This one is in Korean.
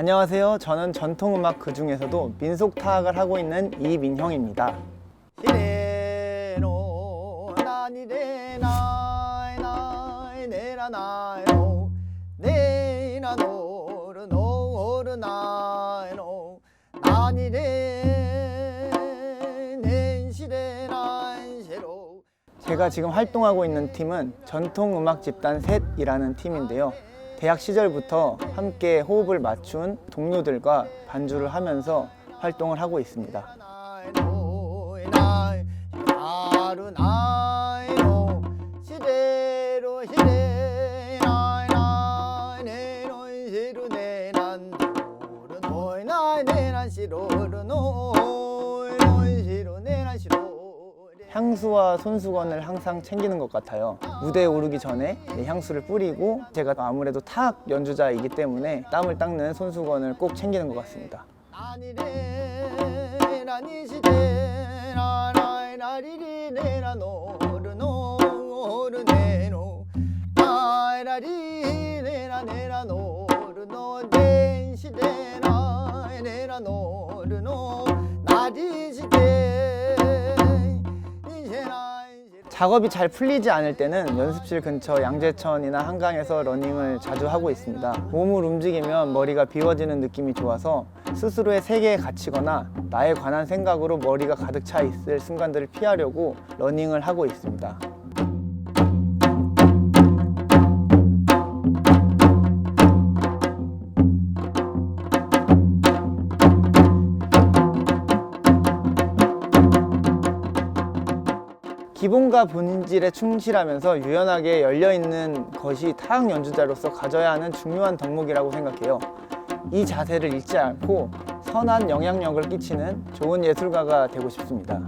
안녕하세요. 저는 전통음악 그 중에서도 민속 타악을 하고 있는 이민형입니다. 제가 지금 활동하고 있는 팀은 전통음악 집단 셋이라는 팀인데요. 대학 시절부터 함께 호흡을 맞춘 동료들과 반주를 하면서 활동을 하고 있습니다. 향수와 손수건을 항상 챙기는 것 같아요. 무대에 오르기 전에 이 향수를 뿌리고 제가 아무래도 타악 연주자이기 때문에 땀을 닦는 손수건을 꼭 챙기는 것 같습니다. 작업이 잘 풀리지 않을 때는 연습실 근처 양재천이나 한강에서 러닝을 자주 하고 있습니다. 몸을 움직이면 머리가 비워지는 느낌이 좋아서 스스로의 세계에 갇히거나 나에 관한 생각으로 머리가 가득 차 있을 순간들을 피하려고 러닝을 하고 있습니다. 기본과 본질에 충실하면서 유연하게 열려있는 것이 타악 연주자로서 가져야 하는 중요한 덕목이라고 생각해요. 이 자세를 잃지 않고 선한 영향력을 끼치는 좋은 예술가가 되고 싶습니다.